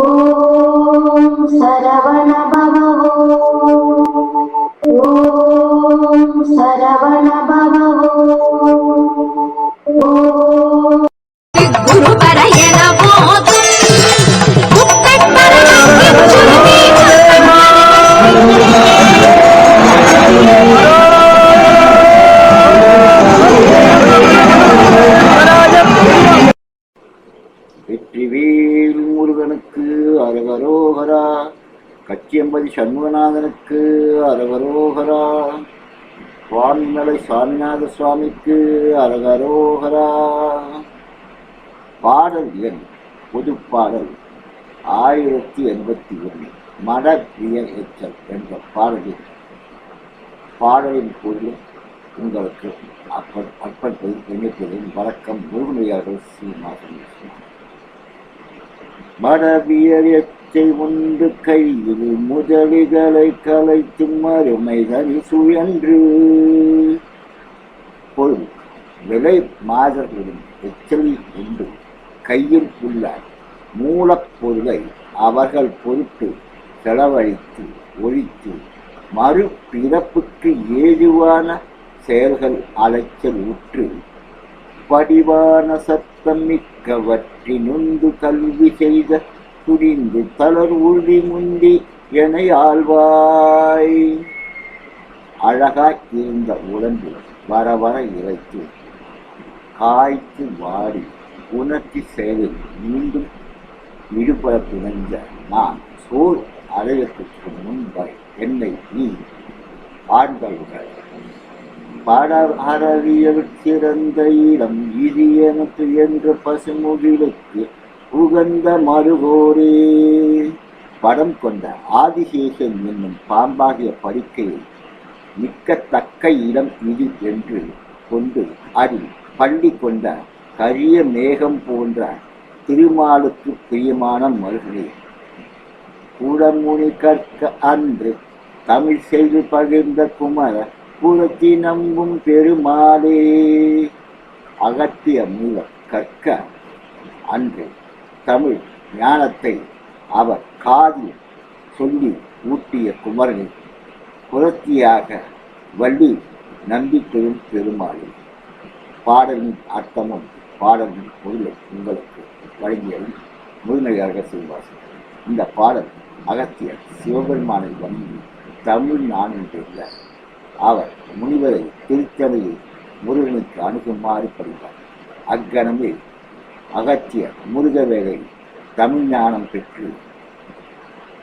ஓம் சரவண பவோ ஓம் சரவண பவோ கச்சியம்பதி சண்முகநாதனுக்கு அரகரோகரா. வான்மலை சுவாமிநாத சுவாமிக்கு அரகரோகரா. பாடல் எண் பொதுப்பாடல் ஆயிரத்தி எண்பத்தி ஒன்று மட பிரிய எச்சல் என்ற பாடலில். பாடலின் பொருள் உங்களுக்கு அப்ப அர்ப்பணிப்பதில் எண்ணிப்பதில் வழக்கம் முருகனையார்கள் ஸ்ரீமாசன் எச்சை உண்டு கையில் முதலிகளை கலைத்தும் மறுமை சுழன்று பொருள் விலை மாதர்களின் எச்சல் உண்டு கையில் உள்ள மூலப்பொருளை அவர்கள் பொருட்டு செலவழித்து ஒழித்து மறுபிறப்புக்கு ஏதுவான செயல்கள் அலைச்சல் உற்று படிவான சத்தம் மிக்கவற்றி நொந்து கல்வி செய்த புரிந்து தளர் உறுதி முந்தி என ஆழ்வாய் அழகாய் இருந்த உடம்பு வர வர இறைத்து காய்த்து வாடி உணர்ச்சி செய்து மீண்டும் விடுபட துணைந்த நான் சோர் அடையத்துக்கு முன்பாய் என்னை நீ ஆண்களுடன் பாடவியல் சிறந்த இடம் இது எனக்கு என்ற பசுமுகிலுக்கு உகந்த மறுகோரே. படம் கொண்ட ஆதிசேஷன் என்னும் பாம்பாகிய படுக்கையை மிக்கத்தக்க இடம் இது என்று கொண்டு அதில் பள்ளி கொண்ட கரிய மேகம் போன்ற திருமாலுக்கு பிரியமான மருகே குடமுனி கற்க அன்று தமிழ் செய்து பகிர்ந்த குமர புறத்தி நம்பும் பெருமாளே. அகத்திய மூலம் கற்க அன்று தமிழ் ஞானத்தை அவர் காதில் சொல்லி ஊட்டிய குமரனை புரத்தியாக வள்ளி நம்பிக்கையும் பெருமாளே. பாடலின் அர்த்தமும் பாடலின் பொருளும் உங்களுக்கு வழங்கியதும் முழுமையாக செய்வார்கள் இந்த பாடல் அகத்தியர் சிவபெருமானை வணங்கி தமிழ் நான் அவர் முனிவரை திருச்சபையில் முருகனுக்கு அணுகுமாறு படித்தார் அக்கணமே அகத்திய முருகவேலை தமிழ் ஞானம் பெற்று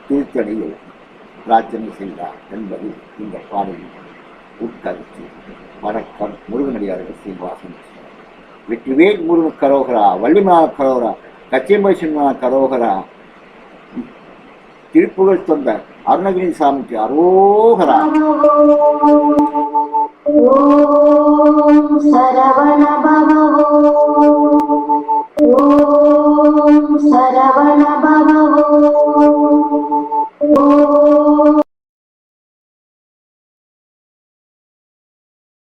திருத்தணியில் பிரார்த்தனை செய்தார் என்பது இந்த பாடலின் உட்கருத்து. வணக்கம் முருகனடியார்கள் சீனிவாசன். வெற்றிவேல் முருகன் கரோகரா வள்ளிமான கரோகரா கச்சியம்பை கரோகரா திருப்புகழ் தொண்டர் அருணகிரி சாமிக்கு அரோகரா. ஓம் சரவண பவோ ஓம் சரவண